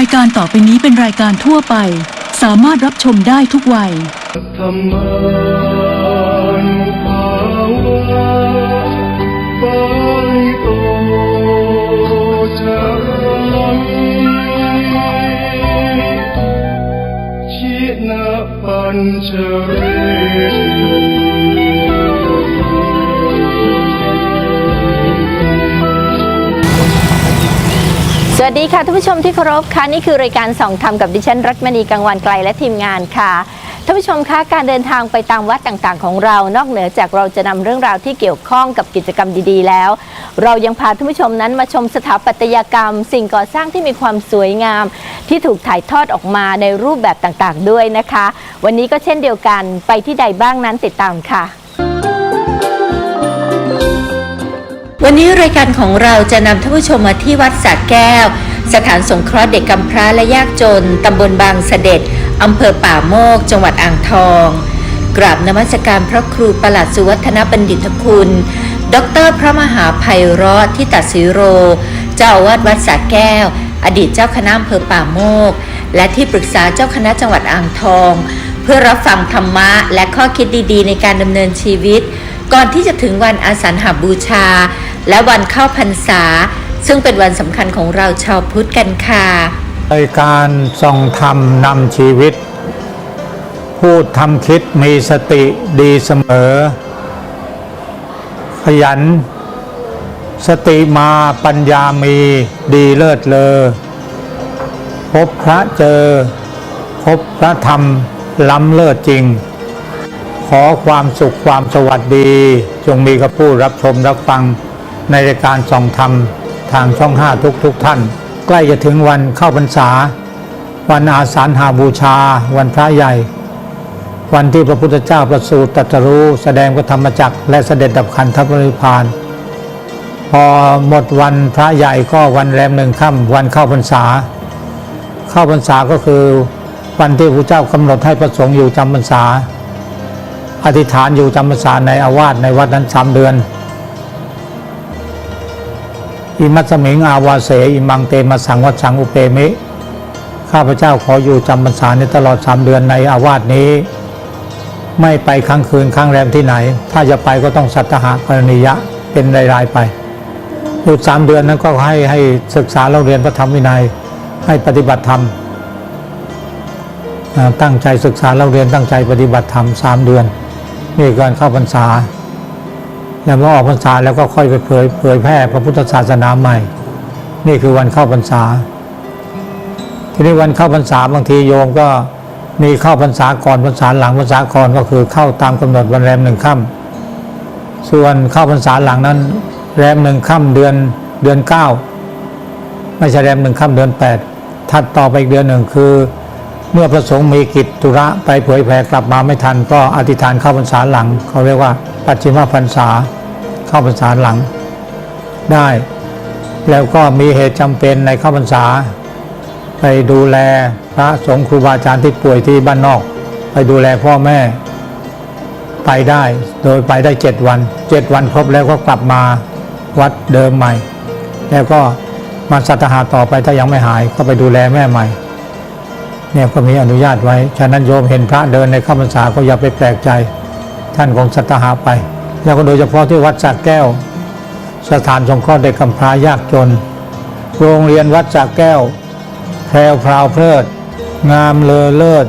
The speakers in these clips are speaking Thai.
ายการต่อไปนี้เป็นรายการทั่วไป สามารถรับชมได้ทุกวัย ธรรมานุภาวะปาริโตจารังชินะปัญชเรติ วัสดีค่ะท่านผู้ชมที่เคารพค่ะนี่คือรายการส่องธรรมกับดิฉันรัตมณีกังวันไกลและทีมงานค่ะท่านผู้ชมคะการเดินทางไปตามวัดต่างๆ ของเรา นอกเหนือจากเราจะนำเรื่องราวที่เกี่ยวข้องกับกิจกรรมดีๆ แล้ว เรายังพาท่านผู้ชมนั้นมาชมสถาปัตยกรรม สิ่งก่อสร้างที่มีความสวยงาม ที่ถูกถ่ายทอดออกมาในรูปแบบต่างๆ ด้วยนะคะ วันนี้ก็เช่นเดียวกันไปที่ใดบ้างนั้นติดตามค่ะ วันนี้รายการของเราจะนำท่านผู้ชมมาที่วัดสระแก้ว สถานสงเคราะห์เด็กกำพร้าและยากจนตำบลบางเสด็จอำเภอป่าโมก จังหวัดอ่างทอง กราบนมัสการพระครูประหลัดสุวัฒนบัณฑิตคุณ ดรพระมหาไพเราะที่ตัดสิโร เจ้าอาวาสวัดสระแก้ว อดีตเจ้าคณะอำเภอป่าโมก และที่ปรึกษาเจ้าคณะจังหวัดอ่างทอง เพื่อรับฟังธรรมะและข้อคิดดีๆ ในการดำเนินชีวิต ก่อนที่จะถึงวันอาสาฬหาบูชา และวันเข้าพรรษา ซึ่งเป็นวันสำคัญของเราชาวพุทธกันค่ะรายการส่องธรรมนำชีวิต พูดทำคิดมีสติดีเสมอ ขยัน สติมาปัญญามีดีเลิศเลอพบพระเจอ พบพระธรรมล้ำเลิศจริง ขอความสุขความสวัสดี จงมีกับผู้รับชมรับฟัง ในรายการส่องธรรมทางช่องห้าทุกทุกๆท่าน ใกล้จะถึงวันเข้าพรรษา วันอาสาฬหาบูชา วันพระใหญ่ วันที่พระพุทธเจ้าประสูติตรัสรู้ แสดงพระธรรมจักรและเสด็จดับขันธปริพพานพอหมดวันพระใหญ่ก็วันแรมหนึ่งค่ำวันเข้าพรรษา เข้าพรรษาก็คือวันที่พระเจ้ากำหนดให้ประสงค์อยู่จำพรรษา อธิษฐานอยู่จำพรรษาในอาวาสในวัดนั้นสามเดือน อิมัสสมิงอาวาเสอิมังเตมาสังวัดสังอุเปมิข้าพเจ้าขออยู่จำพรรษาในตลอดสามเดือนในอาวาสนี้ ไม่ไปค้างคืนค้างแรมที่ไหน ถ้าจะไปก็ต้องสัตหกรณียะเป็นรายๆไปอยู่สามเดือนนั้นก็ให้ให้ศึกษาเราเรียนพระธรรมวินัยให้ปฏิบัติธรรมตั้งใจศึกษาเราเรียนตั้งใจปฏิบัติธรรมสามเดือนนี่การเข้าพรรษา แล้วเมื่อออกพรรษาแล้วก็ค่อยไปเผยเผยแพร่พระพุทธศาสนาใหม่ นี่คือวันเข้าพรรษา ทีนี้วันเข้าพรรษาบางทีโยมก็มีเข้าพรรษาก่อนพรรษาหลังพรรษาก่อนก็คือเข้าตามกำหนดวันแรมหนึ่งค่ำส่วนเข้าพรรษาหลังนั้น แรมหนึ่งค่ำเดือนเดือนเก้าไม่ใช่แรมหนึ่งค่ำเดือนแปดถัดต่อไปอีกเดือนหนึ่งคือ เมื่อพระสงฆ์มีกิจธุระไปเผยแผ่กลับมาไม่ทัน ก็อธิษฐานเข้าพรรษาหลังเขาเรียกว่า ปัจฉิมพรรษาเข้าพรรษาหลังได้ แล้วก็มีเหตุจำเป็นในเข้าพรรษา ไปดูแลพระสงฆ์ครูบาอาจารย์ที่ป่วยที่บ้านนอก ไปดูแลพ่อแม่ ไปได้โดยไปได้เจ็ดวันเจ็ดวันครบแล้วก็กลับมาวัดเดิมใหม่ แล้วก็มาสัตหาต่อไปถ้ายังไม่หายก็ไปดูแลแม่ใหม่เนี่ยก็มีอนุญาตไว้ ฉะนั้นโยมเห็นพระเดินในข้าพรรษาก็อย่าไปแปลกใจ ท่านคงสัตหาไป แล้วก็โดยเฉพาะที่วัดสระแก้ว สถานสงเคราะห์เด็กกำพร้ายากจน โรงเรียนวัดสระแก้ว แพรวพราวเพลิด งามเลอเลิศ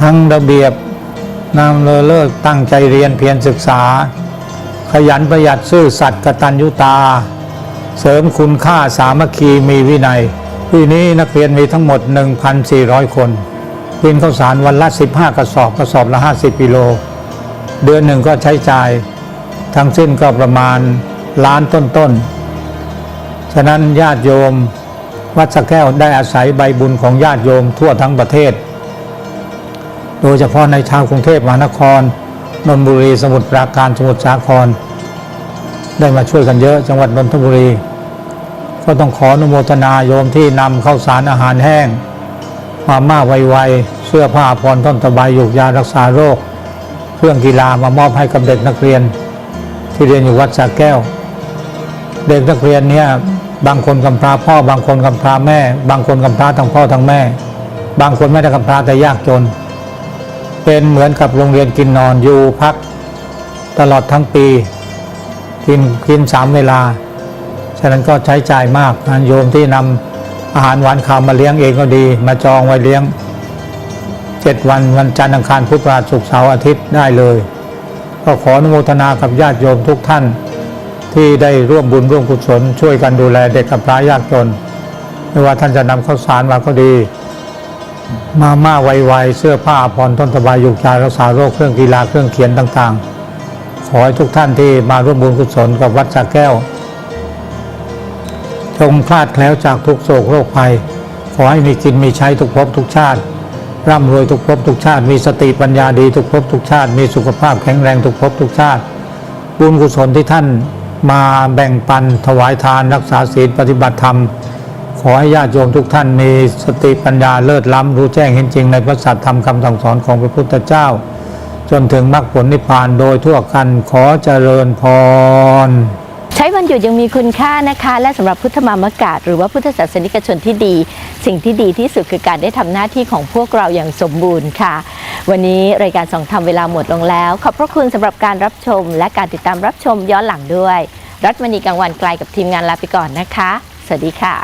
ทั้งระเบียบงามเลอเลิศตั้งใจเรียนเพียรศึกษา ขยันประหยัดซื่อสัตย์กตัญญูตา เสริมคุณค่าสามัคคีมีวินัยปีนี้นักเรียนมีทั้งหมด 1,400 คนกินข้าวสารวันละ 15 กระสอบ กระสอบละ 50กิโล เดือนหนึ่งก็ใช้จ่ายทั้งสิ้นก็ประมาณล้านต้นๆ ฉะนั้นญาติโยม วัดสะแก้วได้อาศัยใบบุญของญาติโยมทั่วทั้งประเทศ โดยเฉพาะในชาวกรุงเทพมหานครนนทบุรีสมุทรปราการสมุทรสาคร ได้มาช่วยกันเยอะจังหวัดนนทบุรี ก็ต้องขออนุโมทนาโยมที่นำข้าวสารอาหารแห้งมาม่าไวๆเสื้อผ้าพรท่อนตะไบหยุกยารักษาโรค เครื่องกีฬามามอบให้กับเด็กนักเรียน ที่เรียนอยู่วัดสระแก้ว เด็กนักเรียนเนี่ยบางคนกำพร้าพ่อบางคนกำพร้าแม่ บางคนกำพร้าทั้งพ่อทั้งแม่ บางคนไม่ได้กำพร้าแต่ยากจน เป็นเหมือนกับโรงเรียนกินนอนอยู่พักตลอดทั้งปี กินกินสามเวลา ฉะนั้นก็ใช้จ่ายมากนโยมที่นำอาหารหวานข้าวมาเลี้ยงเองก็ดี มาจองไว้เลี้ยง เจ็ดวันวันจันทร์อังคารพุธพฤหัสศุกร์เสาร์อาทิตย์ได้เลย ก็ขออนุโมทนากับญาติโยมทุกท่าน ที่ได้ร่วมบุญร่วมกุศลช่วยกันดูแลเด็กกับพระยากจนไม่ว่าท่านจะนำข้าวสารมาก็ดี มาม่าไวๆเสื้อผ้าผ่อนต้นสบายยุกยารักษาโรคเครื่องกีฬาเครื่องเขียนต่างๆ ขอให้ทุกท่านที่มาร่วมบุญกุศลกับวัดสระแก้ว จงพลาดแคล้วจากทุกโศกโรคภัย ขอให้มีกินมีใช้ทุกภพทุกชาติ ร่ำรวยทุกภพทุกชาติ มีสติปัญญาดีทุกภพทุกชาติ มีสุขภาพแข็งแรงทุกภพทุกชาติ บุญกุศลที่ท่านมาแบ่งปันถวายทานรักษาศีลปฏิบัติธรรม ขอให้ญาติโยมทุกท่านมีสติปัญญาเลิศล้ำรู้แจ้งเห็นจริงในพระสัทธรรมคำสั่งสอนของพระพุทธเจ้า จนถึงมรรคผลนิพพานโดยทั่วกันขอเจริญพรใช้วันหยุดยังมีคุณค่านะคะ และสำหรับพุทธมามกาศหรือว่าพุทธศาสนิกชนที่ดี สิ่งที่ดีที่สุดคือการได้ทำหน้าที่ของพวกเราอย่างสมบูรณ์ค่ะ วันนี้รายการสองธรรมเวลาหมดลงแล้ว ขอบพระคุณสำหรับการรับชม และการติดตามรับชมย้อนหลังด้วย รัฐมณีกลางวันไกลกับทีมงานลาไปก่อนนะคะ สวัสดีค่ะ